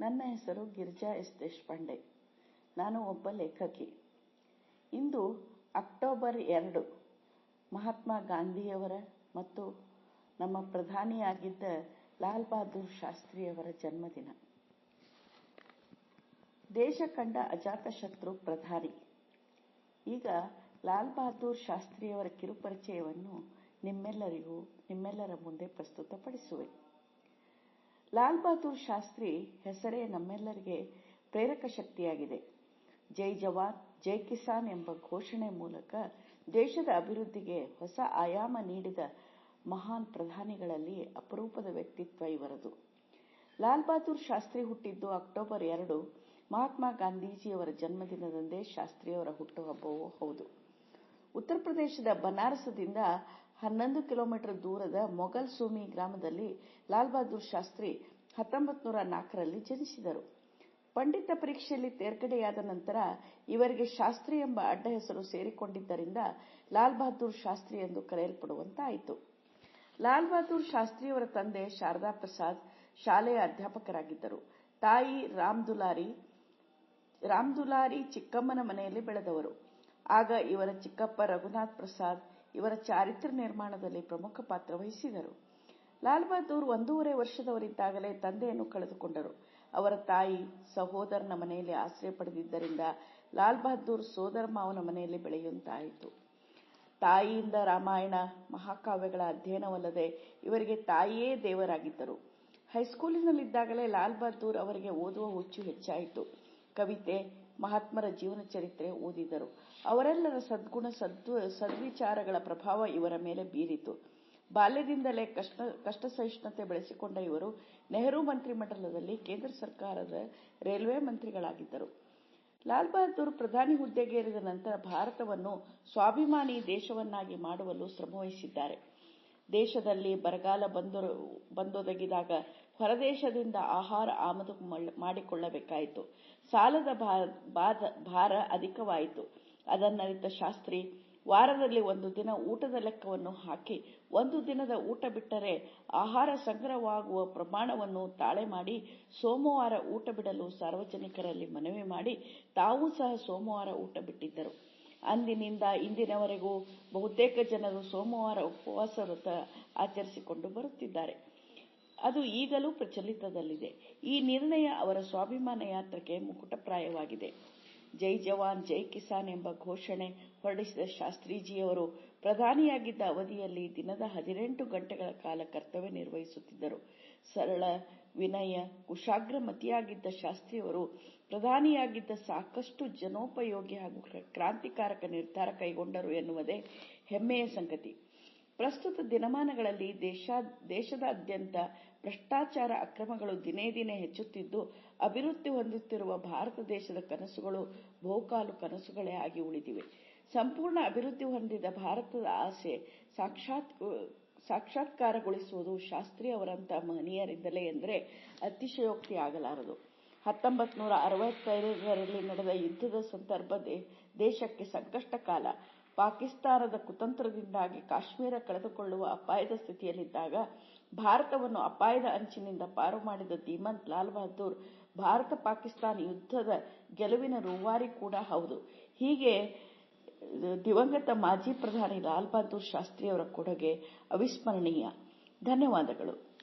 ನನ್ನ ಹೆಸರು ಗಿರಿಜಾ ಎಸ್ ದೇಶಪಾಂಡೆ ನಾನು ಒಬ್ಬ ಲೇಖಕಿ. ಇಂದು ಅಕ್ಟೋಬರ್ ಎರಡು, ಮಹಾತ್ಮ ಗಾಂಧಿಯವರ ಮತ್ತು ನಮ್ಮ ಪ್ರಧಾನಿಯಾಗಿದ್ದ ಲಾಲ್ ಬಹದ್ದೂರ್ ಶಾಸ್ತ್ರಿಯವರ ಜನ್ಮದಿನ. ದೇಶ ಕಂಡ ಅಜಾತಶತ್ರು ಪ್ರಧಾನಿ. ಈಗ ಲಾಲ್ ಬಹದ್ದೂರ್ ಶಾಸ್ತ್ರಿಯವರ ಕಿರುಪರಿಚಯವನ್ನು ನಿಮ್ಮೆಲ್ಲರಿಗೂ ನಿಮ್ಮೆಲ್ಲರ ಮುಂದೆ ಪ್ರಸ್ತುತಪಡಿಸುವೆ. ಲಾಲ್ ಬಹದ್ದೂರ್ ಶಾಸ್ತ್ರಿ ಹೆಸರೇ ನಮ್ಮೆಲ್ಲರಿಗೆ ಪ್ರೇರಕ ಶಕ್ತಿಯಾಗಿದೆ. ಜೈ ಜವಾನ್, ಜೈ ಕಿಸಾನ್ ಎಂಬ ಘೋಷಣೆ ಮೂಲಕ ದೇಶದ ಅಭಿವೃದ್ಧಿಗೆ ಹೊಸ ಆಯಾಮ ನೀಡಿದ ಮಹಾನ್ ಪ್ರಧಾನಿಗಳಲ್ಲಿ ಅಪರೂಪದ ವ್ಯಕ್ತಿತ್ವ ಇವರದು. ಲಾಲ್ ಬಹದ್ದೂರ್ ಶಾಸ್ತ್ರಿ ಹುಟ್ಟಿದ್ದು ಅಕ್ಟೋಬರ್ ಎರಡು, ಮಹಾತ್ಮ ಗಾಂಧೀಜಿಯವರ ಜನ್ಮದಿನದಂದೇ ಶಾಸ್ತ್ರಿಯವರ ಹುಟ್ಟುಹಬ್ಬವೂ ಹೌದು. ಉತ್ತರ ಪ್ರದೇಶದ ಬನಾರಸದಿಂದ ಹನ್ನೊಂದು ಕಿಲೋಮೀಟರ್ ದೂರದ ಮೊಘಲ್ ಸೂಮಿ ಗ್ರಾಮದಲ್ಲಿ ಲಾಲ್ ಬಹದ್ದೂರ್ ಶಾಸ್ತ್ರಿ ಹತ್ತೊಂಬತ್ತು ನೂರ ನಾಲ್ಕರಲ್ಲಿ ಜನಿಸಿದರು. ಪಂಡಿತ ಪರೀಕ್ಷೆಯಲ್ಲಿ ತೇರ್ಗಡೆಯಾದ ನಂತರ ಇವರಿಗೆ ಶಾಸ್ತ್ರಿ ಎಂಬ ಅಡ್ಡ ಹೆಸರು ಸೇರಿಕೊಂಡಿದ್ದರಿಂದ ಲಾಲ್ ಬಹದ್ದೂರ್ ಶಾಸ್ತ್ರಿ ಎಂದು ಕರೆಯಲ್ಪಡುವಂತಾಯಿತು. ಲಾಲ್ ಬಹದ್ದೂರ್ ಶಾಸ್ತ್ರಿಯವರ ತಂದೆ ಶಾರದಾ ಪ್ರಸಾದ್ ಶಾಲೆಯ ಅಧ್ಯಾಪಕರಾಗಿದ್ದರು. ತಾಯಿ ರಾಮ್ ದುಲಾರಿ ರಾಮ್ ದುಲಾರಿ ಚಿಕ್ಕಮ್ಮನ ಮನೆಯಲ್ಲಿ ಬೆಳೆದವರು. ಆಗ ಇವರ ಚಿಕ್ಕಪ್ಪ ರಘುನಾಥ್ ಪ್ರಸಾದ್ ಇವರ ಚಾರಿತ್ರ್ಯ ನಿರ್ಮಾಣದಲ್ಲಿ ಪ್ರಮುಖ ಪಾತ್ರ ವಹಿಸಿದರು. ಲಾಲ್ ಬಹದ್ದೂರ್ ಒಂದೂವರೆ ವರ್ಷದವರಿದ್ದಾಗಲೇ ತಂದೆಯನ್ನು ಕಳೆದುಕೊಂಡರು. ಅವರ ತಾಯಿ ಸಹೋದರನ ಮನೆಯಲ್ಲಿ ಆಶ್ರಯ ಪಡೆದಿದ್ದರಿಂದ ಲಾಲ್ ಬಹದ್ದೂರ್ ಸೋದರ ಮಾವನ ಮನೆಯಲ್ಲಿ ಬೆಳೆಯುವಂತಾಯಿತು. ತಾಯಿಯಿಂದ ರಾಮಾಯಣ, ಮಹಾಕಾವ್ಯಗಳ ಅಧ್ಯಯನವಲ್ಲದೆ ಇವರಿಗೆ ತಾಯಿಯೇ ದೇವರಾಗಿದ್ದರು. ಹೈಸ್ಕೂಲಿನಲ್ಲಿದ್ದಾಗಲೇ ಲಾಲ್ ಬಹದ್ದೂರ್ ಅವರಿಗೆ ಓದುವ ಹುಚ್ಚು ಹೆಚ್ಚಾಯಿತು. ಕವಿತೆ ಮಹಾತ್ಮರ ಜೀವನ ಚರಿತ್ರೆ ಓದಿದರು. ಅವರೆಲ್ಲರ ಸದ್ಗುಣ ಸದ್ವಿಚಾರಗಳ ಪ್ರಭಾವ ಇವರ ಮೇಲೆ ಬೀರಿತು. ಬಾಲ್ಯದಿಂದಲೇ ಕಷ್ಟ ಸಹಿಷ್ಣುತೆ ಬೆಳೆಸಿಕೊಂಡ ಇವರು ನೆಹರು ಮಂತ್ರಿಮಂಡಲದಲ್ಲಿ ಕೇಂದ್ರ ಸರ್ಕಾರದ ರೈಲ್ವೆ ಮಂತ್ರಿಗಳಾಗಿದ್ದರು. ಲಾಲ್ ಬಹದ್ದೂರ್ ಪ್ರಧಾನಿ ಹುದ್ದೆಗೇರಿದ ನಂತರ ಭಾರತವನ್ನು ಸ್ವಾಭಿಮಾನಿ ದೇಶವನ್ನಾಗಿ ಮಾಡುವಲು ಶ್ರಮವಹಿಸಿದ್ದಾರೆ. ದೇಶದಲ್ಲಿ ಬರಗಾಲ ಬಂದೊದಗಿದಾಗ ಹೊರದೇಶದಿಂದ ಆಹಾರ ಆಮದು ಮಾಡಿಕೊಳ್ಳಬೇಕಾಯಿತು. ಸಾಲದ ಭಾರ ಅಧಿಕವಾಯಿತು. ಅದನ್ನರಿತ ಶಾಸ್ತ್ರಿ, ವಾರದಲ್ಲಿ ಒಂದು ದಿನ ಊಟದ ಲೆಕ್ಕವನ್ನು ಹಾಕಿ, ಒಂದು ದಿನದ ಊಟ ಬಿಟ್ಟರೆ ಆಹಾರ ಸಂಗ್ರಹವಾಗುವ ಪ್ರಮಾಣವನ್ನು ತಾಳೆ ಮಾಡಿ, ಸೋಮವಾರ ಊಟ ಬಿಡಲು ಸಾರ್ವಜನಿಕರಲ್ಲಿ ಮನವಿ ಮಾಡಿ, ತಾವೂ ಸಹ ಸೋಮವಾರ ಊಟ ಬಿಟ್ಟಿದ್ದರು. ಅಂದಿನಿಂದ ಇಂದಿನವರೆಗೂ ಬಹುತೇಕ ಜನರು ಸೋಮವಾರ ಉಪವಾಸ ವ್ರತ ಆಚರಿಸಿಕೊಂಡು ಬರುತ್ತಿದ್ದಾರೆ. ಅದು ಈಗಲೂ ಪ್ರಚಲಿತದಲ್ಲಿದೆ. ಈ ನಿರ್ಣಯ ಅವರ ಸ್ವಾಭಿಮಾನ ಯಾತ್ರೆಗೆ ಮುಕುಟಪ್ರಾಯವಾಗಿದೆ. ಜೈ ಜವಾನ್, ಜೈ ಕಿಸಾನ್ ಎಂಬ ಘೋಷಣೆ ಹೊರಡಿಸಿದ ಶಾಸ್ತ್ರೀಜಿಯವರು ಪ್ರಧಾನಿಯಾಗಿದ್ದ ಅವಧಿಯಲ್ಲಿ ದಿನದ ಹದಿನೆಂಟು ಗಂಟೆಗಳ ಕಾಲ ಕರ್ತವ್ಯ ನಿರ್ವಹಿಸುತ್ತಿದ್ದರು. ಸರಳ, ವಿನಯ ಕುಶಾಗ್ರಮತಿಯಾಗಿದ್ದ ಶಾಸ್ತ್ರಿಯವರು ಪ್ರಧಾನಿಯಾಗಿದ್ದ ಸಾಕಷ್ಟು ಜನೋಪಯೋಗಿ ಹಾಗೂ ಕ್ರಾಂತಿಕಾರಕ ನಿರ್ಧಾರ ಕೈಗೊಂಡರು ಎನ್ನುವುದೇ ಹೆಮ್ಮೆಯ ಸಂಗತಿ. ಪ್ರಸ್ತುತ ದಿನಮಾನಗಳಲ್ಲಿ ದೇಶ, ದೇಶದಾದ್ಯಂತ ಭ್ರಷ್ಟಾಚಾರ ಅಕ್ರಮಗಳು ದಿನೇ ದಿನೇ ಹೆಚ್ಚುತ್ತಿದ್ದು, ಅಭಿವೃದ್ಧಿ ಹೊಂದುತ್ತಿರುವ ಭಾರತ ದೇಶದ ಕನಸುಗಳು ಬಹುಕಾಲು ಕನಸುಗಳೇ ಆಗಿ ಉಳಿದಿವೆ. ಸಂಪೂರ್ಣ ಅಭಿವೃದ್ಧಿ ಹೊಂದಿದ ಭಾರತದ ಆಸೆ ಸಾಕ್ಷಾತ್ಕಾರಗೊಳಿಸುವುದು ಶಾಸ್ತ್ರಿ ಅವರಂತಹ ಮಹನೀಯರಿಂದಲೇ ಎಂದರೆ ಅತಿಶಯೋಕ್ತಿ ಆಗಲಾರದು. ಹತ್ತೊಂಬತ್ತು ನೂರ ಅರವತ್ತೈದರಲ್ಲಿ ನಡೆದ ಯುದ್ಧದ ಸಂದರ್ಭ ದೇಶಕ್ಕೆ ಸಂಕಷ್ಟ ಕಾಲ ಪಾಕಿಸ್ತಾನದ ಕುತಂತ್ರದಿಂದಾಗಿ ಕಾಶ್ಮೀರ ಕಳೆದುಕೊಳ್ಳುವ ಅಪಾಯದ ಸ್ಥಿತಿಯಲ್ಲಿದ್ದಾಗ ಭಾರತವನ್ನು ಅಪಾಯದ ಅಂಚಿನಿಂದ ಪಾರು ಮಾಡಿದ ಧೀಮಂತ್ ಲಾಲ್ ಬಹದ್ದೂರ್, ಭಾರತ ಪಾಕಿಸ್ತಾನ ಯುದ್ಧದ ಗೆಲುವಿನ ರೂವಾರಿ ಕೂಡ ಹೌದು. ಹೀಗೆ, ದಿವಂಗತ ಮಾಜಿ ಪ್ರಧಾನಿ ಲಾಲ್ ಬಹದ್ದೂರ್ ಶಾಸ್ತ್ರಿಯವರ ಕೊಡುಗೆ ಅವಿಸ್ಮರಣೀಯ. ಧನ್ಯವಾದಗಳು.